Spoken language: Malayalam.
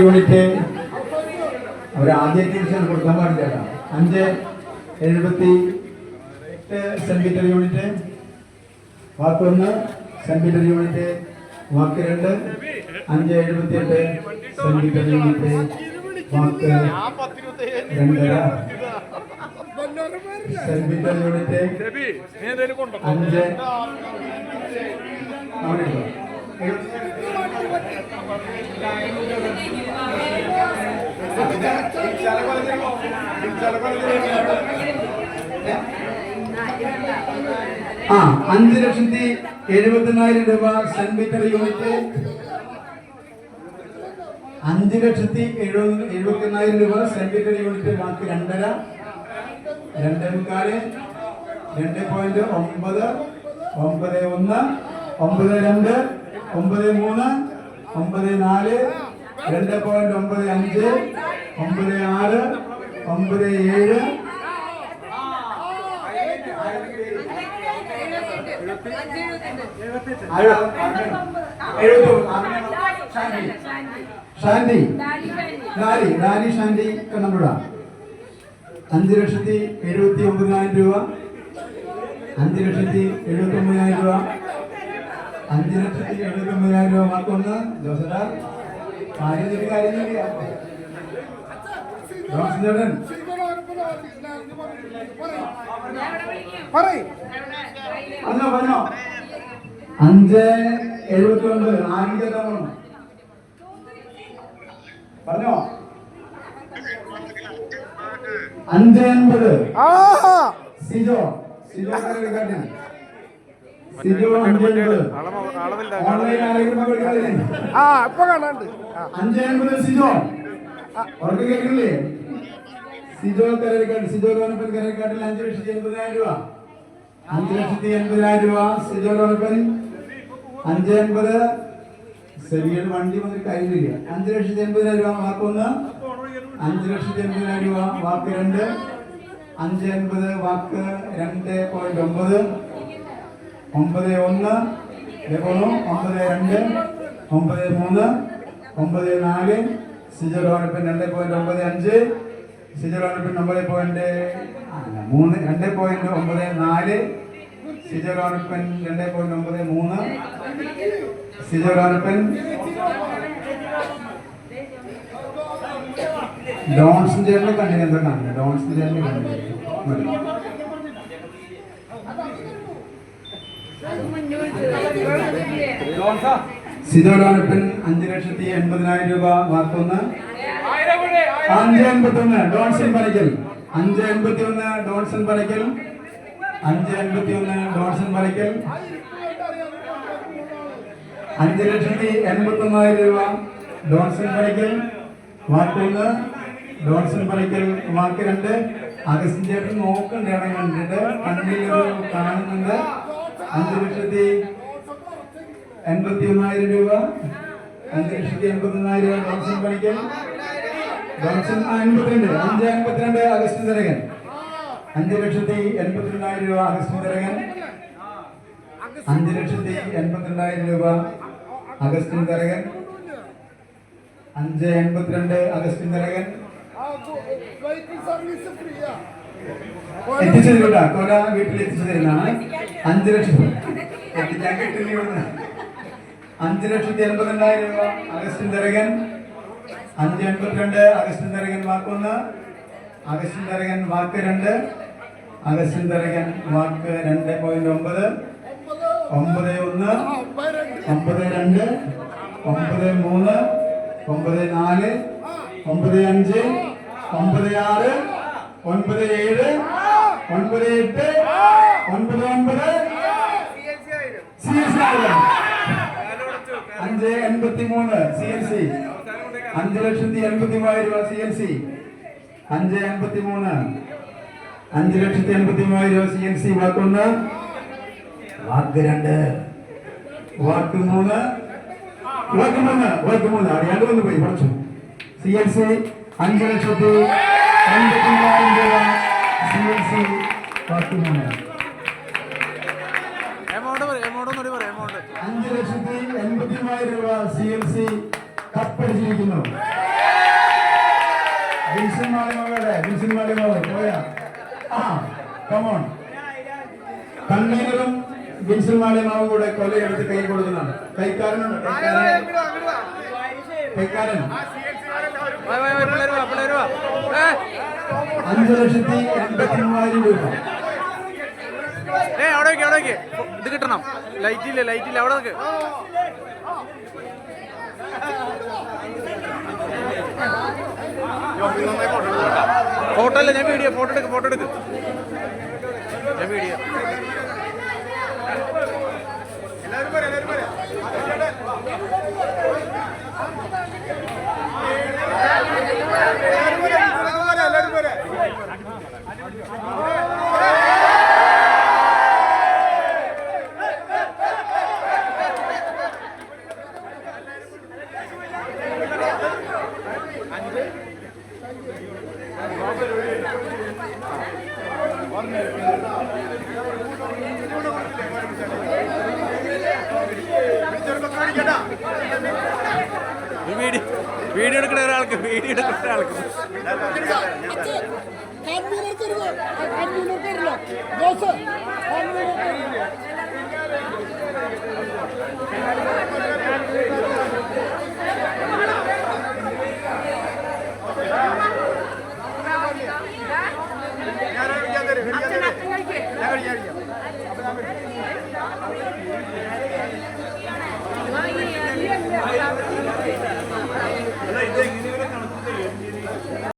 യൂണിറ്റ് അവർ ആദ്യ ഡിവിഷൻ കൊടുക്കാൻ പാടില്ല. അഞ്ച് എഴുപത്തി എട്ട് സെന്റിമീറ്റർ യൂണിറ്റ്. വാക്ക് ഒന്ന് സെന്റിമീറ്റർ യൂണിറ്റ്. വാക്ക് രണ്ട് അഞ്ച് എഴുപത്തി എട്ട് സെന്റിമീറ്റർ യൂണിറ്റ്. വാക്ക് രണ്ടര സെന്റിമീറ്റർ യൂണിറ്റ്. അഞ്ച്. അവിടെ. ആ അഞ്ച് ലക്ഷത്തി എഴുപത്തിനായിരം രൂപ സെന്റിമീറ്റർ യൂണിറ്റ്. അഞ്ച് ലക്ഷത്തി എഴുപത് എഴുപത്തിനായിരം രൂപ സെന്റിമീറ്റർ യൂണിറ്റ് ബാക്കി രണ്ടര. രണ്ടേ മുക്കാൽ രണ്ട് പോയിന്റ് ഒമ്പത് ഒമ്പത് ഒന്ന് ഒമ്പത് രണ്ട് ഒമ്പത് മൂന്ന് ഒമ്പത് നാല് രണ്ട് പോയിന്റ് ഒമ്പത് അഞ്ച് ഒമ്പത് ആറ് ഒമ്പത് ഏഴ്. ഷാന്തി ലാലി ലാലി ഷാന്തി കണ്ണമ്പുഴ. അഞ്ച് ലക്ഷത്തി എഴുപത്തി ഒമ്പതിനായിരം രൂപ. അഞ്ച് ലക്ഷത്തി എഴുപത്തി ഒമ്പതിനായിരം രൂപ. അഞ്ച് ലക്ഷത്തി എഴുപത്തി ഒമ്പതിനായിരം രൂപ മാർക്കൊന്ന് ജോസഡ കാര്യം ചെയ്ത് കാര്യം ചേട്ടൻ. പറഞ്ഞോ പറഞ്ഞോ. അഞ്ച് എഴുപത്തി ഒമ്പത് ആദ്യത്തെ തവണ പറഞ്ഞോ. അഞ്ച് എൺപത്. സിജോ സിജോ കരടിക്കാരൻ. സിജോ അഞ്ച് എൺപത് ഓൺലൈൻ ആരെങ്കിലും പങ്കെടുക്കുന്നില്ലേ? ആ ഇപ്പൊ കാണാണ്ട്. അഞ്ച് എൺപത് സിജോ? അവർക്ക് കേൾക്കില്ലേ സിജോ കരടിക്കാട് സിജോ ലോനപ്പൻ കരടിക്കാട്ടിൽ അഞ്ച് ലക്ഷത്തി എൺപതിനായിരം രൂപ. അഞ്ച് ലക്ഷത്തി എൺപതിനായിരം രൂപ സിജോ ലോനപ്പൻ അഞ്ച് എൺപത് സെമിയുടെ വണ്ടി വന്നിട്ട് കഴിഞ്ഞില്ല അഞ്ചു ലക്ഷത്തി എൺപതിനായിരം രൂപ വാക്കൊന്ന് അഞ്ച് ലക്ഷത്തി എൺപതിനായിരം രൂപ വാക്ക് രണ്ട്. അഞ്ച് എൺപത് വാക്ക് രണ്ട് പോയിന്റ് ഒമ്പത്. ഒമ്പത് ഒന്ന് ഇതേപോലെ ഒമ്പത് രണ്ട് ഒമ്പത് മൂന്ന് ഒമ്പത് നാല് സിജറോണിപ്പൻ രണ്ട് പോയിന്റ് ഒമ്പത് അഞ്ച് സിജറോണിപ്പൻ ഒമ്പത് പോയിന്റ് മൂന്ന് രണ്ട് പോയിന്റ് ഒമ്പത് നാല് സിജറോണിപ്പൻ രണ്ട് പോയിന്റ് ഒമ്പത് മൂന്ന് സിജറോണിപ്പൻ ഡോൺസൺ ചേട്ടനെ കണ്ടിന് എന്താ കാണുന്നത് ഡോൺസിന്റെ ചേട്ടനെ മതി. സിജോറാനപ്പൻ അഞ്ച് ലക്ഷത്തി എൺപതിനായിരം രൂപ വാർത്തൊന്ന് അഞ്ച് എൺപത്തി ഒന്ന് ഡോൺസൺ പണിക്കൽ അഞ്ച് എൺപത്തി ഒന്ന് ഡോൺസൺ പണിക്കൽ അഞ്ച് എൺപത്തി ഒന്ന് ഡോൺസൺ പണിക്കൽ അഞ്ച് ലക്ഷത്തി എൺപത്തി ഒന്നായിരം രൂപ ഡോൺസൺ പണിക്കൽ വാക്കൊന്ന് ഡോൺസൺ പണിക്കൽ വാക്ക് രണ്ട്. അഗസ്റ്റിൻ ചേട്ടൻ നോക്കണ്ട ഇടം കണ്ടിട്ട് കണ്ണിൽ കാണുന്നുണ്ട്. അഞ്ച് ലക്ഷത്തി എൺപത്തി ഒന്നായിരം രൂപ. അഞ്ച് ലക്ഷത്തി എൺപത്തി ഒന്നായിരം രൂപ ഡോൺസൺ പണിക്കൽ എൺപത്തിരണ്ട്. അഞ്ച് എൺപത്തിരണ്ട് അഗസ്റ്റ് തരകൻ. അഞ്ച് ലക്ഷത്തി എൺപത്തിരണ്ടായിരം രൂപ അഗസ്റ്റ് തരകൻ. അഞ്ച് ലക്ഷത്തി എൺപത്തിരണ്ടായിരം രൂപ അഗസ്റ്റിൻ തരകൻ. അഞ്ച് എൺപത്തിരണ്ട് അഗസ്റ്റിൻ തരകൻ. വെഹിക്കിൾ സർവീസ് ഫ്രീയാ എത്തിച്ചു തരൂട്ടാ കൊല വീട്ടിൽ എത്തിച്ചു തരുന്നതാണ്. അഞ്ച് ലക്ഷം എത്തിക്കാൻ കിട്ടില്ല അഞ്ച് ലക്ഷത്തി എൺപത്തിരണ്ടായിരം രൂപ അഗസ്റ്റിൻ തരകൻ അഞ്ച് എൺപത്തിരണ്ട് അഗസ്റ്റിൻ തരകൻ വാക്കൊന്ന് അഗസ്റ്റിൻ തരകൻ വാക്ക് രണ്ട് അഗസ്റ്റിൻ തരകൻ വാക്ക് രണ്ട് പോയിന്റ് ഒമ്പത് ഒമ്പത് ഒന്ന് ഒമ്പത് രണ്ട് ഒമ്പത് മൂന്ന് ഒമ്പത് നാല് ഒമ്പത് അഞ്ച് ഒമ്പത് ആറ് ഒൻപത് ഏഴ് ഒൻപത് എട്ട് ഒൻപത് ഒൻപത്. സി എസ് അഞ്ച് എൺപത്തി മൂന്ന് സി എൽ സി അഞ്ച് ലക്ഷത്തി എൺപത്തി മൂവായിരം രൂപ സി എൽ സി അഞ്ച് എൺപത്തി മൂന്ന് അഞ്ച് ലക്ഷത്തി എൺപത്തി മൂവായിരം രൂപ സി എൽ സി വാക്കൊന്ന് വാക്ക് രണ്ട്. വാക്ക് മൂന്ന്. വാക്ക് മൂന്ന്. വാക്ക് മൂന്ന്. അറിയാണ്ട് വന്ന് പോയി കുറച്ചു. സി എൽ സി അഞ്ച് ലക്ഷത്തി എൺപത്തി മൂവായിരം രൂപ സി എൽ സി വാക്ക് മൂന്ന്. അഞ്ച് ലക്ഷത്തി എൺപത്തി മൂവായിരം രൂപ സി എൽ സി കപ്പടിച്ചിരിക്കുന്നു. വിൻസൻ മാളിമാവയുടെ വിൻസൻ മാളിമാവ് പോയാ. ആ കമോൺ കൺവീനറും വിൻസൻ മാളിമാവും കൂടെ കൊല്ലയെടുത്ത് കൈ കൊടുക്കുന്നതാണ് കൈക്കാരനുണ്ട് കൈക്കാരൻ. കൈക്കാരൻ. അഞ്ചു ലക്ഷത്തി എൺപത്തി മൂവായിരം രൂപ. ഏ അവിടെ വെക്ക് അവിടെ വെക്ക്. ഇത് കിട്ടണം. ലൈറ്റ് ഇല്ല ലൈറ്റ് ഇല്ല അവിടെ നിൽക്ക് ഫോട്ടോ അല്ല ഞാൻ വീഡിയോ ഫോട്ടോ എടുക്ക് ഫോട്ടോ എടുക്ക്. ഞാൻ വീഡിയോ വീഡിയോ എടുക്കുന്ന ഒരാൾക്ക് വീഡിയോ എടുക്കുന്ന ഒരാൾക്ക്